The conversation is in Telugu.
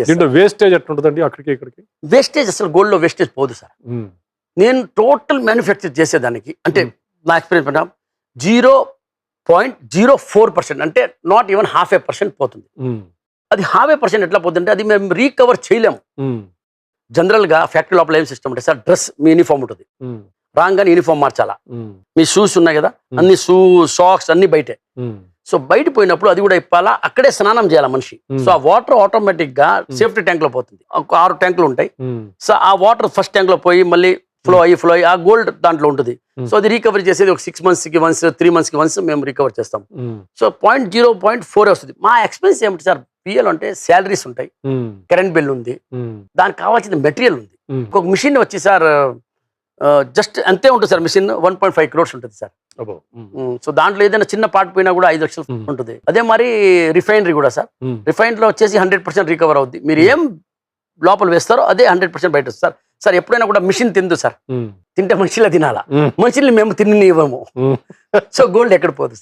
దీంట్లో వేస్టేజ్ ఎట్లుంటుందండి అక్కడికి ఇక్కడికి? వేస్టేజ్ అసలు గోల్డ్లో వేస్టేజ్ పోదు సార్ ఉమ్, నేను టోటల్ మ్యానుఫ్యాక్చర్ చేసేదానికి అంటే Hmm. నా ఎక్స్పీరియన్స్ ప్రకారం zero point zero four percent అంటే not even half a percent పోతుంది. ఉమ్, అది హాఫ్ ఏ పర్సెంట్ ఎట్లా పోతుందంటే అది మేము రీకవర్ చేయలేము. ఉమ్, జనరల్గా ఫ్యాక్టరీ లోపల ఏం సిస్టమ్ అంటే సార్ డ్రెస్ మీ యూనిఫామ్ ఉంటుంది. ఉమ్, రాగానే యూనిఫామ్ మార్చాలా? మీ షూస్ ఉన్నాయి కదా? Hmm. అన్ని షూ సాక్స్ అన్ని బయటే. సో బయట పోయినప్పుడు అది కూడా ఇప్పాలా అక్కడే స్నానం చేయాలి మనిషి. సో ఆ వాటర్ ఆటోమేటిక్గా సేఫ్టీ ట్యాంక్లో పోతుంది. ఒక ఆరు ట్యాంకులు ఉంటాయి. సో ఆ వాటర్ ఫస్ట్ ట్యాంక్లో పోయి మళ్ళీ ఫ్లో అయ్యి ఫ్లో అయ్యి ఆ గోల్డ్ దాంట్లో ఉంటుంది. సో అది రికవరీ చేసేది ఒక సిక్స్ మంత్స్కి వన్స్ త్రీ మంత్స్కి వన్స్ మేము రికవర్ చేస్తాం. So point zero point four వస్తుంది. మా ఎక్స్పెన్స్ ఏమిటి సార్? పిఎల్ అంటే శాలరీస్ ఉంటాయి. కరెంట్ బిల్ ఉంది. దానికి కావాల్సిన మెటీరియల్ ఉంది. ఒక మిషన్ వచ్చి సార్ జస్ట్ అంతే ఉంటుంది sir machine. One point five crores ఉంటుంది సార్. సో దాంట్లో ఏదైనా చిన్న పార్ట్ పోయినా కూడా ఐదు లక్షలు Hmm. ఉంటుంది. అదే మరి రిఫైనరీ కూడా సార్. ఉమ్, రిఫైన్డ్లో వచ్చేసి హండ్రెడ్ పర్సెంట్ రికవర్ అవుద్ది. మీరు ఏం లోపల వేస్తారో అదే హండ్రెడ్ పర్సెంట్ బయట వస్తుంది. సార్ సార్ ఎప్పుడైనా కూడా మిషన్ తిందు సార్. తింటే మనుషులే తినాలా? మనుషుల్ని మేము తిననివ్వము. సో గోల్డ్ ఎక్కడ పోదు